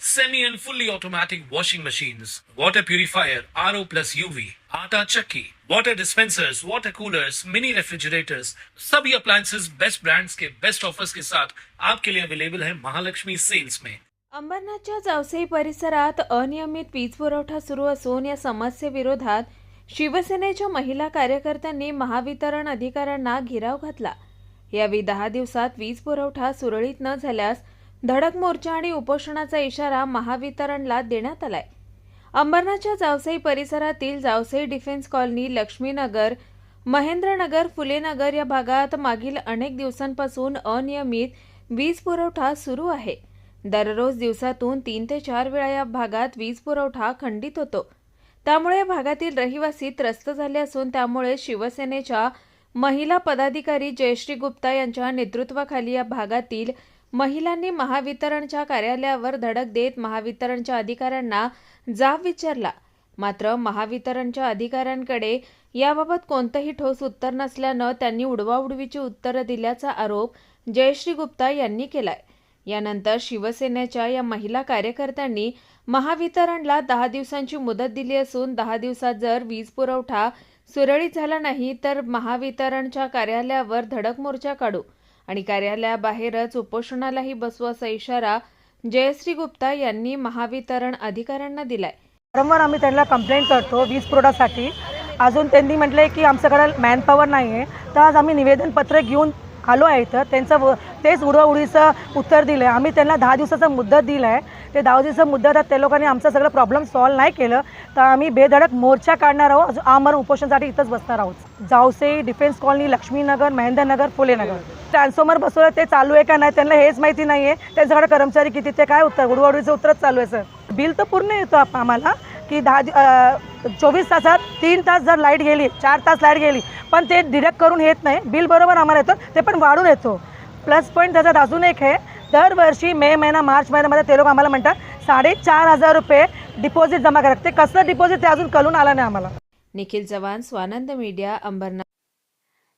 semi and fully automatic washing machines, water purifier, RO plus UV, आटा चक्की, water dispensers, water coolers, mini refrigerators, सभी appliances best brands के best offers के साथ आपके लिए अवेलेबल है महालक्ष्मी सेल्स में अंबरनाथच्या जावसई परिसरात अनियमित वीज पुरवठा सुरू असून या समस्येविरोधात शिवसेनेच्या महिला कार्यकर्त्यांनी महावितरण अधिकाऱ्यांना घेराव घातला. यावेळी दहा दिवसात वीज पुरवठा सुरळीत न झाल्यास धडक मोर्चा आणि उपोषणाचा इशारा महावितरणला देण्यात आलाय. अंबरनाथच्या जावसई परिसरातील जावसई डिफेन्स कॉलनी लक्ष्मीनगर महेंद्रनगर फुलेनगर या भागात मागील अनेक दिवसांपासून अनियमित वीज पुरवठा सुरू आहे. दररोज दिवसातून तीन ते चार वेळा या भागात वीज पुरवठा खंडित होतो. त्यामुळे या भागातील रहिवासी त्रस्त झाले असून त्यामुळे शिवसेनेच्या महिला पदाधिकारी जयश्री गुप्ता यांच्या नेतृत्वाखाली या भागातील महिलांनी महावितरणच्या कार्यालयावर धडक देत महावितरणच्या अधिकाऱ्यांना जाब विचारला. मात्र महावितरणच्या अधिकाऱ्यांकडे याबाबत कोणतंही ठोस उत्तर नसल्यानं त्यांनी उडवाउडवीची उत्तरं दिल्याचा आरोप जयश्री गुप्ता यांनी केलाय. यानंतर शिवसेनेच्या या महिला कार्यकर्त्यांनी महावितरणला दहा दिवसांची मुदत दिली असून दहा दिवसात जर वीज पुरवठा सुरळीत झाला नाही तर महावितरणच्या कार्यालयावर धडक मोर्चा काढू. आणि कार्यालयाबाहेरच उपोषणालाही बसू असा इशारा जयश्री गुप्ता यांनी महावितरण अधिकाऱ्यांना दिलाय. वारंवार आम्ही त्यांना कंप्लेंट करतो वीज पुरवठासाठी अजून त्यांनी म्हटलं आहे की आमच्याकडे मॅनपॉवर नाही आहे तर आज आम्ही निवेदनपत्र घेऊन आलो आहे इथं. त्यांचं व- तेच उडवाउडीचं उत्तर दिलं आहे आम्ही त्यांना दहा दिवसाचा मुद्दत दिला आहे ते दहा दिवसाचा मुद्दत आहे, त्या लोकांनी आमचं सगळं प्रॉब्लेम सॉल्व्ह नाही केलं. तर आम्ही बेधडक मोर्चा काढणार आहोत. अजून आमरण उपोषणासाठी इथंच बसणार आहोत. Javse defence colony Laxminagar Mahendranagar Phulenagar. Transformer बसवलं ते चालू आहे का नाही त्यांना हेच माहिती नाही आहे त्यांच्याकडे कर्मचारी किती ते काय उत्तर? गुडवाडीचं उत्तरच चालू आहे सर. बिल तर पूर्ण येतो आम्हाला की दहा चोवीस तासात तीन तास जर लाइट गेली चार तास लाइट गेली पण ते डिडक्ट करून येत नाही. बिल बरोबर आम्हाला येतो ते पण वाढून येतो. प्लस पॉईंट त्याच्यात अजून एक आहे दरवर्षी मे महिना मार्च महिन्यामध्ये ते लोक आम्हाला म्हणतात साडेचार हजार रुपये डिपॉझिट जमा करा ते कसं डिपॉझिट ते अजून कळून आलं नाही आम्हाला. निखिल चव्हाण स्वानंद मीडिया अंबरनाथ.